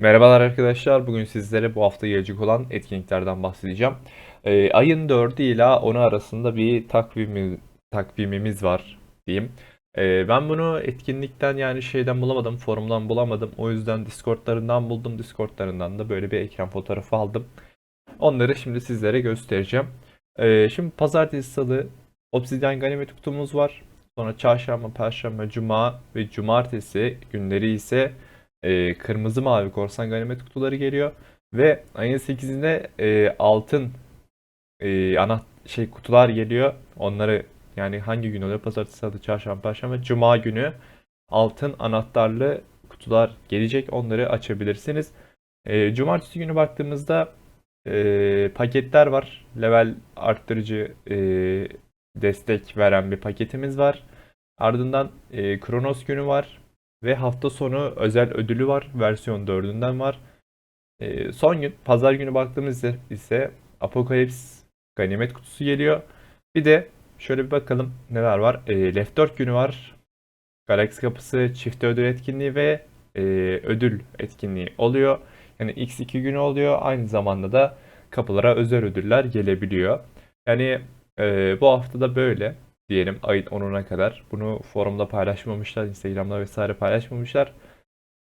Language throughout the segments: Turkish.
Merhabalar arkadaşlar. Bugün sizlere bu hafta gelecek olan etkinliklerden bahsedeceğim. Ee, ayın 4'ü ile 10'u arasında bir takvimi, takvimimiz var diyeyim. Ee, ben bunu etkinlikten yani şeyden bulamadım, forumdan bulamadım. O yüzden Discord'larından buldum. Discord'larından da böyle bir ekran fotoğrafı aldım. Onları şimdi sizlere göstereceğim. Ee, şimdi pazartesi, salı Obsidian Ganimet kutumuz var. Sonra çarşamba, perşembe, cuma ve cumartesi günleri ise e, kırmızı mavi korsan ganimet kutuları geliyor. Ve ayın 8'inde e, altın e, ana şey kutular geliyor. Onları yani hangi gün oluyor? Pazartesi, salı, çarşamba, perşembe, cuma günü altın anahtarlı kutular gelecek. Onları açabilirsiniz. E, cumartesi günü baktığımızda e, paketler var. Level arttırıcı e, destek veren bir paketimiz var. Ardından e, Kronos günü var. Ve hafta sonu özel ödülü var. Versiyon 4'ünden var. E, son gün pazar günü baktığımızda ise Apokalips ganimet kutusu geliyor. Bir de şöyle bir bakalım neler var. E, Left 4 günü var. Galaksi kapısı çift ödül etkinliği ve e, ödül etkinliği oluyor. Yani X2 günü oluyor. Aynı zamanda da kapılara özel ödüller gelebiliyor. Yani e, bu hafta da böyle diyelim ayın 10'una kadar. Bunu forumda paylaşmamışlar, Instagram'da vesaire paylaşmamışlar.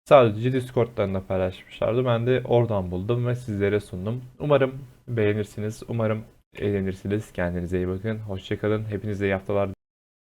Sadece Discord'larında paylaşmışlardı. Ben de oradan buldum ve sizlere sundum. Umarım beğenirsiniz. Umarım eğlenirsiniz. Kendinize iyi bakın. Hoşçakalın. Hepinize iyi haftalar.